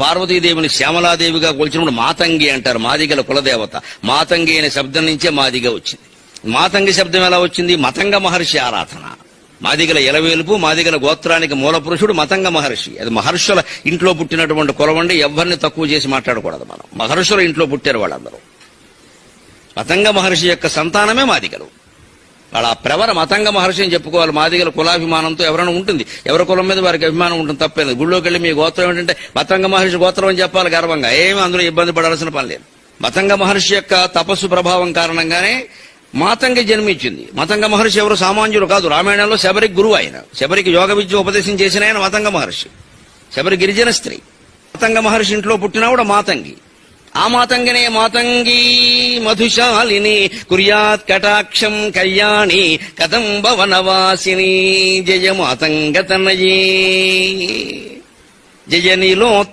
పార్వతీదేవిని శ్యామలాదేవిగా కొలిచినప్పుడు మాతంగి అంటారు మాదిగల కులదేవత. మాతంగి అనే శబ్దం నుంచే మాదిగ వచ్చింది. మాతంగి శబ్దం ఎలా వచ్చింది? మతంగ మహర్షి ఆరాధన. మాదిగల ఎలవేలుపు మాదిగల గోత్రానికి మూల పురుషుడు మతంగ మహర్షి. అది మహర్షుల ఇంట్లో పుట్టినటువంటి కులవండి ఎవరిని తక్కువ చేసి మాట్లాడకూడదు మనం. మహర్షుల ఇంట్లో పుట్టారు వాళ్ళందరూ. మతంగ మహర్షి యొక్క సంతానమే మాదిగలు. వాళ్ళ ప్రవర మతంగ మహర్షి అని చెప్పుకోవాలి. మాదిగల కులాభిమానంతో ఎవరైనా ఉంటుంది. ఎవరి కులం మీద వారికి అభిమానం ఉంటుంది తప్పేది గుళ్ళోకి వెళ్ళి మీ గోత్రం ఏంటంటే మతంగ మహర్షి గోత్రం అని చెప్పాలి గర్వంగా. ఏమి అందులో ఇబ్బంది పడాల్సిన పని లేదు. మతంగ మహర్షి యొక్క తపస్సు ప్రభావం కారణంగానే మాతంగి జన్మించింది. మతంగ మహర్షి ఎవరు సామాన్యులు కాదు. రామాయణంలో శబరికి గురువు ఆయన. శబరికి యోగ విద్య ఉపదేశం చేసిన ఆయన మతంగ మహర్షి. శబరి గిరిజన స్త్రీ. మతంగ మహర్షి ఇంట్లో పుట్టినా కూడా మాతంగి. ఆ మాతంగనే మాతంగి మధుశాలిని కుర్యాత్ కటాక్షం కళ్యాణి కథం భవనవాసిని జయ మాతంగ తనయే. జయ నీలో